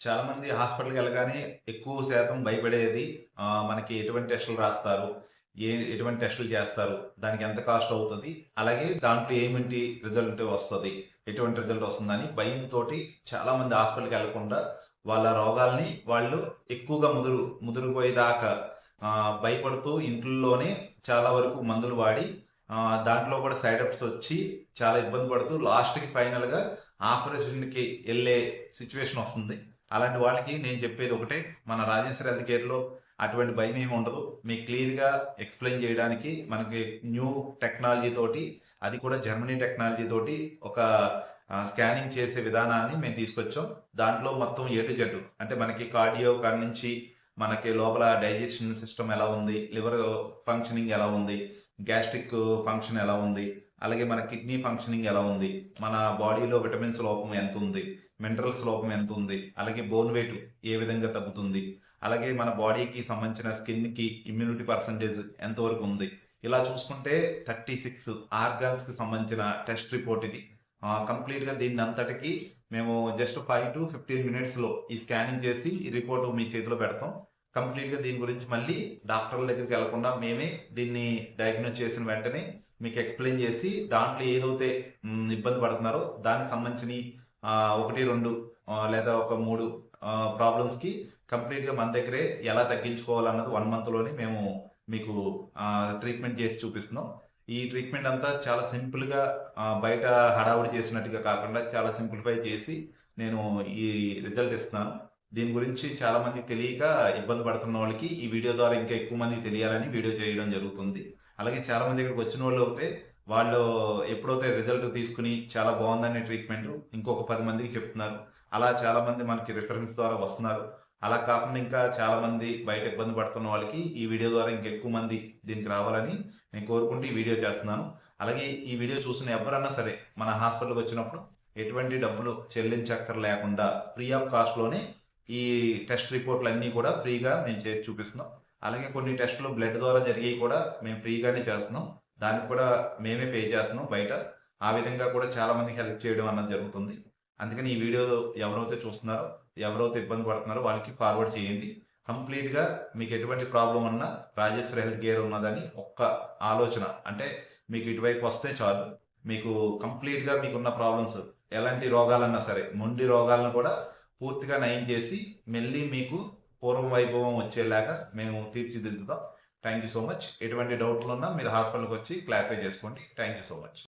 చాలా మంది హాస్పిటల్కి వెళ్ళగానే ఎక్కువ శాతం భయపడేది మనకి ఎటువంటి టెస్టులు రాస్తారు ఏ ఎటువంటి టెస్టులు చేస్తారు దానికి ఎంత కాస్ట్ అవుతుంది అలాగే దాంట్లో ఏమిటి రిజల్ట్ వస్తుంది ఎటువంటి రిజల్ట్ వస్తుందని భయంతో చాలా మంది హాస్పిటల్కి వెళ్ళకుండా వాళ్ళ రోగాల్ని వాళ్ళు ఎక్కువగా ముదురు ముదురుపోయేదాకా భయపడుతూ ఇంట్లోనే చాలా వరకు మందులు వాడి దాంట్లో కూడా సైడ్ ఎఫెక్ట్స్ వచ్చి చాలా ఇబ్బంది పడుతూ లాస్ట్కి ఫైనల్గా ఆపరేషన్కి వెళ్ళే సిచ్యువేషన్ వస్తుంది. అలాంటి వాళ్ళకి నేను చెప్పేది ఒకటే మన రాజేశ్వరి హెల్త్ కేర్లో అటువంటి భయం ఏమి ఉండదు. మీకు క్లియర్గా ఎక్స్ప్లెయిన్ చేయడానికి మనకి న్యూ టెక్నాలజీ తోటి అది కూడా జర్మనీ టెక్నాలజీ తోటి ఒక స్కానింగ్ చేసే విధానాన్ని మేము తీసుకొచ్చాం. దాంట్లో మొత్తం ఏ టు జెడ్ అంటే మనకి కార్డియో కాడ నుంచి మనకి లోపల డైజెషన్ సిస్టమ్ ఎలా ఉంది లివర్ ఫంక్షనింగ్ ఎలా ఉంది గ్యాస్ట్రిక్ ఫంక్షన్ ఎలా ఉంది అలాగే మన కిడ్నీ ఫంక్షనింగ్ ఎలా ఉంది మన బాడీలో విటమిన్స్ లోపం ఎంత ఉంది మినరల్స్ లోపం ఎంత ఉంది అలాగే బోన్ వెయిట్ ఏ విధంగా తగ్గుతుంది అలాగే మన బాడీకి సంబంధించిన స్కిన్కి ఇమ్యూనిటీ పర్సంటేజ్ ఎంతవరకు ఉంది. ఇలా చూసుకుంటే థర్టీ సిక్స్ ఆర్గాన్స్కి సంబంధించిన టెస్ట్ రిపోర్ట్ ఇది. కంప్లీట్గా దీన్ని అంతటికి మేము జస్ట్ ఫైవ్ టు ఫిఫ్టీన్ మినిట్స్లో ఈ స్కానింగ్ చేసి ఈ రిపోర్ట్ మీ చేతిలో పెడతాం. కంప్లీట్గా దీని గురించి మళ్ళీ డాక్టర్ల దగ్గరికి వెళ్ళకుండా మేమే దీన్ని డయాగ్నోస్ చేసిన వెంటనే మీకు ఎక్స్ప్లెయిన్ చేసి దాంట్లో ఏదైతే ఇబ్బంది పడుతున్నారో దానికి సంబంధించిన ఒకటి రెండు లేదా ఒక మూడు ప్రాబ్లమ్స్కి కంప్లీట్గా మన దగ్గరే ఎలా తగ్గించుకోవాలన్నది వన్ మంత్లోనే మేము మీకు ట్రీట్మెంట్ చేసి చూపిస్తున్నాం. ఈ ట్రీట్మెంట్ అంతా చాలా సింపుల్గా బయట హడావుడి చేసినట్టుగా కాకుండా చాలా సింప్లిఫై చేసి నేను ఈ రిజల్ట్ ఇస్తున్నాను. దీని గురించి చాలా మంది తెలియక ఇబ్బంది పడుతున్న వాళ్ళకి ఈ వీడియో ద్వారా ఇంకా ఎక్కువ మంది తెలియాలని వీడియో చేయడం జరుగుతుంది. అలాగే చాలా మంది ఇక్కడికి వచ్చిన వాళ్ళు అయితే వాళ్ళు ఎప్పుడైతే రిజల్ట్ తీసుకుని చాలా బాగుందనే ట్రీట్మెంట్ ఇంకొక పది మందికి చెప్తున్నారు. అలా చాలా మంది మనకి రిఫరెన్స్ ద్వారా వస్తున్నారు. అలా కాకుండా ఇంకా చాలా మంది బయట ఇబ్బంది పడుతున్న వాళ్ళకి ఈ వీడియో ద్వారా ఇంకెక్కువ మంది దీనికి రావాలని నేను కోరుకుంటూ ఈ వీడియో చేస్తున్నాను. అలాగే ఈ వీడియో చూసిన ఎవరన్నా సరే మన హాస్పిటల్కి వచ్చినప్పుడు ఎటువంటి డబ్బులు చెల్లించక్కర్ లేకుండా ఫ్రీ ఆఫ్ కాస్ట్లోనే ఈ టెస్ట్ రిపోర్ట్లు అన్నీ కూడా ఫ్రీగా మేము చేసి చూపిస్తున్నాం. అలాగే కొన్ని టెస్టులు బ్లడ్ ద్వారా జరిగేవి కూడా మేము ఫ్రీగానే చేస్తున్నాం. దానికి కూడా మేమే పే చేస్తున్నాం బయట. ఆ విధంగా కూడా చాలా మందికి హెల్ప్ చేయడం అన్నది జరుగుతుంది. అందుకని ఈ వీడియో ఎవరైతే చూస్తున్నారో ఎవరైతే ఇబ్బంది పడుతున్నారో వాళ్ళకి ఫార్వర్డ్ చేయండి. కంప్లీట్గా మీకు ఎటువంటి ప్రాబ్లం ఉన్నా రాజేశ్వరి హెల్త్ కేర్ ఉన్నదని ఒక్క ఆలోచన. అంటే మీకు ఇటువైపు వస్తే చాలు. మీకు కంప్లీట్గా మీకున్న ప్రాబ్లమ్స్ ఎలాంటి రోగాలన్నా సరే మొండి రోగాలను కూడా పూర్తిగా నయం చేసి మళ్ళీ మీకు పూర్వం వైభవం వచ్చేలాగా మేము తీర్చిదిద్దుతాం. థ్యాంక్ యూ సో మచ్ ఎటువంటి డౌట్లు ఉన్నా మీరు హాస్పిటల్కి వచ్చి క్లారిఫై చేసుకోండి. Thank you so much